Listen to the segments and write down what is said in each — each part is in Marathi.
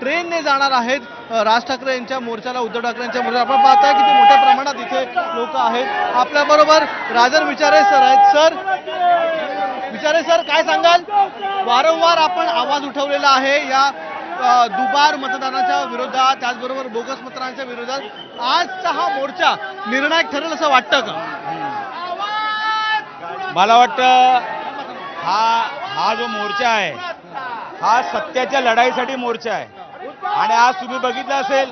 ट्रेनने जाणार आहेत राज ठाकरे यांच्या मोर्चाला उद्धव ठाकरे यांच्या मोर्चाला. आपण पाहताय किती मोठ्या प्रमाणात इथे लोक आहेत. आपल्याबरोबर राजन विचारे सर आहेत. सर विचारे सर काय सांगाल? वारंवार आपण आवाज उठवलेला आहे या दुबार मतदानाच्या विरोधात त्याचबरोबर बोगस मतदानाच्या विरोधात. आजचा हा मोर्चा निर्णायक ठरेल असं वाटतं का? मला वाटतं हा हा जो मोर्चा आहे हा सत्याच्या लढाईसाठी मोर्चा आहे. आणि आज तुम्ही बघितलं असेल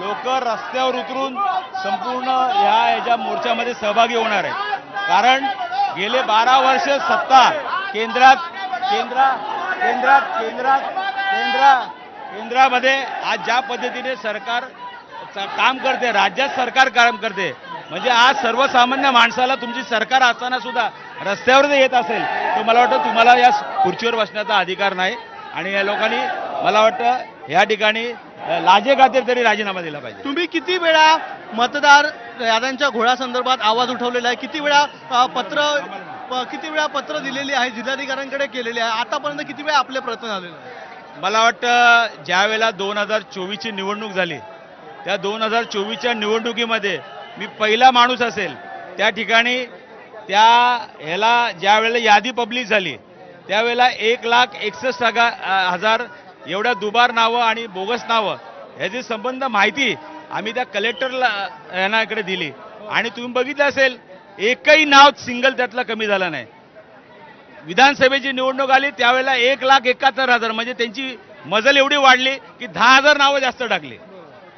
लोक रस्त्यावर उतरून संपूर्ण ह्या याच्या मोर्चामध्ये सहभागी होणार आहेत. कारण गेले बारा वर्ष सत्ता केंद्रात केंद्रा केंद्रात केंद्रात केंद्रा केंद्रामध्ये आज ज्या पद्धतीने सरकार काम करते राज्यात सरकार काम करते म्हणजे आज सर्वसामान्य माणसाला तुमची सरकार असताना सुद्धा रस्त्यावर जर येत असेल तर मला वाटतं तुम्हाला या खुर्चीवर बसण्याचा अधिकार नाही. आणि या लोकांनी मला वाटतं या ठिकाणी लाजे खातीर तरी राजीनामा दिला पाहिजे. तुम्ही किती वेळा मतदार याद्यांच्या घोळ्यासंदर्भात आवाज उठवलेला आहे? किती वेळा पत्र किती वेळा पत्र दिलेली आहे जिल्हाधिकाऱ्यांकडे केलेली आहे? आतापर्यंत किती वेळा आपले प्रयत्न झालेले? मला वाटतं ज्या वेळेला दोन हजार चोवीसची निवडणूक झाली त्या दोन हजार चोवीसच्या निवडणुकीमध्ये मी पहिला माणूस असेल त्या ठिकाणी त्या ह्याला ज्या वेळेला यादी पब्लिक झाली त्यावेळेला एक लाख एकसष्ट हजार एवढ्या दुबार नावं आणि बोगस नावं ह्याची संबंध माहिती आम्ही त्या कलेक्टरला यांनाकडे दिली. आणि तुम्ही बघितलं असेल एकही नाव सिंगल त्यातलं कमी झालं नाही. विधानसभेची निवडणूक आली त्यावेळेला एक लाख एकाहत्तर हजार म्हणजे त्यांची मजल एवढी वाढली की दहा हजार नावं जास्त टाकली.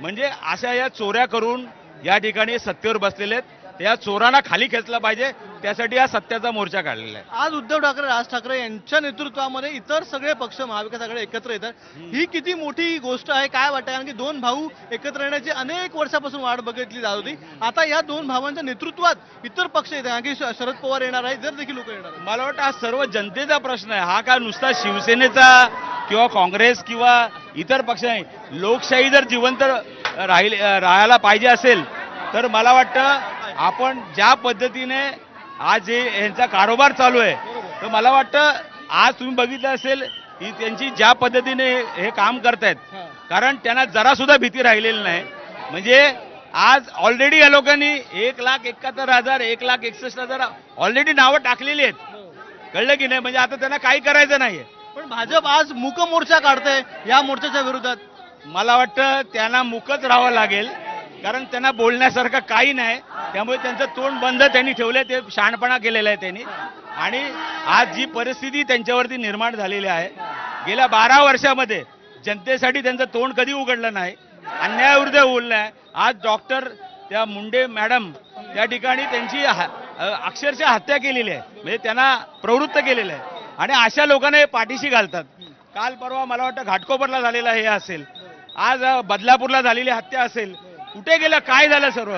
म्हणजे अशा या चोऱ्या करून या ठिकाणी सत्तेवर बसलेले आहेत. त्या चोरांना खाली खेचलं पाहिजे त्यासाठी हा सत्याचा मोर्चा काढलेला आहे. आज उद्धव ठाकरे राज ठाकरे यांच्या नेतृत्वामध्ये इतर सगळे पक्ष महाविकास आघाडी एकत्र येतात. ही किती मोठी गोष्ट आहे काय वाटतं कारण की दोन भाऊ एकत्र येण्याची अनेक वर्षापासून वाट बघितली जात होती. आता या दोन भावांच्या नेतृत्वात इतर पक्ष येतात. कारण की श- शरद पवार येणार आहे जर देखील लोक येणार. मला वाटतं हा सर्व जनतेचा प्रश्न आहे. हा काय नुसता शिवसेनेचा किंवा काँग्रेस किंवा इतर पक्ष नाही. लोकशाही जर जिवंत राहील राहायला पाहिजे असेल तर मला वाटतं आपण ज्या पद्धतीने आज हे यांचा कारोबार चालू आहे तर मला वाटतं आज तुम्ही बघितलं असेल की त्यांची ज्या पद्धतीने हे काम करतायत कारण त्यांना जरा सुद्धा भीती राहिलेली नाही. म्हणजे आज ऑलरेडी या लोकांनी एक लाख एकाहत्तर हजार एक लाख एकसष्ट हजार ऑलरेडी नावं टाकलेली आहेत. कळलं की नाही? म्हणजे आता त्यांना काही करायचं नाहीये. पण भाजप आज मूक मोर्चा काढते या मोर्चाच्या विरोधात. मला वाटतं त्यांना मुकच राहावं लागेल. कारण त्यांना बोलण्यासारखं काही नाही. त्यामुळे त्यांचं तोंड बंद त्यांनी ठेवले ते शहाणपणा केलेला आहे त्यांनी. आणि आज जी परिस्थिती त्यांच्यावरती निर्माण झालेली आहे गेल्या बारा वर्षामध्ये जनतेसाठी त्यांचं तोंड कधी उघडलं नाही अन्यायाविरुद्ध बोललं आहे. आज डॉक्टर त्या मुंडे मॅडम त्या ठिकाणी त्यांची ह- अक्षरशः हत्या केलेली आहे. म्हणजे त्यांना प्रवृत्त केलेलं आहे. आणि अशा लोकांना हे पाठीशी घालतात. काल परवा मला वाटतं घाटकोपरला झालेला हे असेल. आज बदलापूरला झालेली हत्या असेल. कुठे गेलं काय झालं सर्व?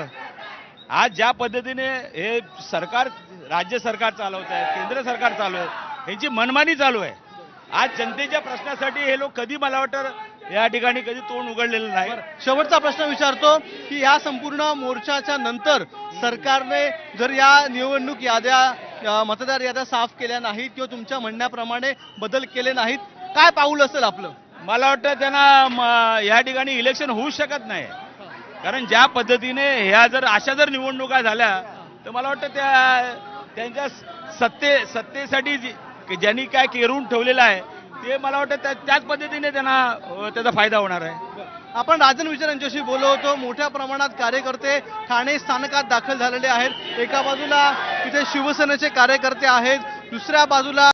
आज ज्या पद्धतीने हे सरकार राज्य सरकार चालवत आहे केंद्र सरकार चालू आहे यांची मनमानी चालू आहे. आज जनतेच्या प्रश्नासाठी हे लोक कधी मला वाटतं या ठिकाणी कधी तोंड उघडलेलं नाही. शेवटचा प्रश्न विचारतो की या संपूर्ण मोर्चाच्या नंतर सरकारने जर या निवडणूक याद्या मतदार याद्या साफ केल्या नाहीत किंवा तुमच्या म्हणण्याप्रमाणे बदल केले नाहीत काय पाऊल असेल आपलं? मला वाटतं त्यांना या ठिकाणी इलेक्शन होऊच शकत नाही. कारण ज्या पद्धतीने ह्या जर अशा जर निवडणुका झाल्या तर मला वाटतं त्या त्यांच्या सत्ते सत्तेसाठी ज्यांनी काय केरून ठेवलेलं आहे ते मला वाटतं त्या- त्याच पद्धतीने त्यांना त्याचा फायदा होणार आहे. आपण राजन विचार यांच्याशी बोललो होतो. मोठ्या प्रमाणात कार्यकर्ते ठाणे स्थानकात दाखल झालेले आहेत. एका बाजूला तिथे शिवसेनेचे कार्यकर्ते आहेत. दुसऱ्या बाजूला